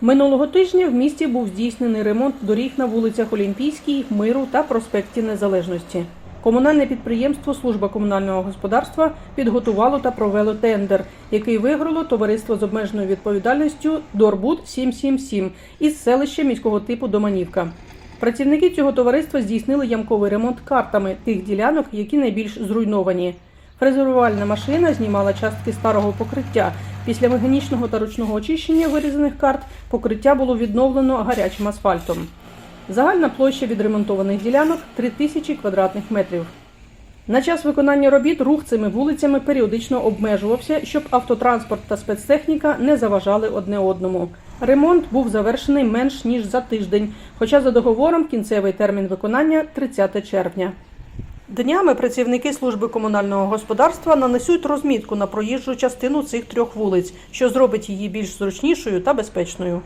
Минулого тижня в місті був здійснений ремонт доріг на вулицях Олімпійській, Миру та проспекті Незалежності. Комунальне підприємство Служба комунального господарства підготувало та провело тендер, який виграло товариство з обмеженою відповідальністю Дорбуд 777 із селища міського типу Доманівка. Працівники цього товариства здійснили ямковий ремонт картами тих ділянок, які найбільш зруйновані. Фрезерувальна машина знімала частки старого покриття. Після механічного та ручного очищення вирізаних карт покриття було відновлено гарячим асфальтом. Загальна площа відремонтованих ділянок 3000 квадратних метрів. На час виконання робіт рух цими вулицями періодично обмежувався, щоб автотранспорт та спецтехніка не заважали одне одному. Ремонт був завершений менш ніж за тиждень, хоча за договором кінцевий термін виконання 30 червня. Днями працівники служби комунального господарства нанесуть розмітку на проїжджу частину цих трьох вулиць, що зробить її більш зручнішою та безпечною.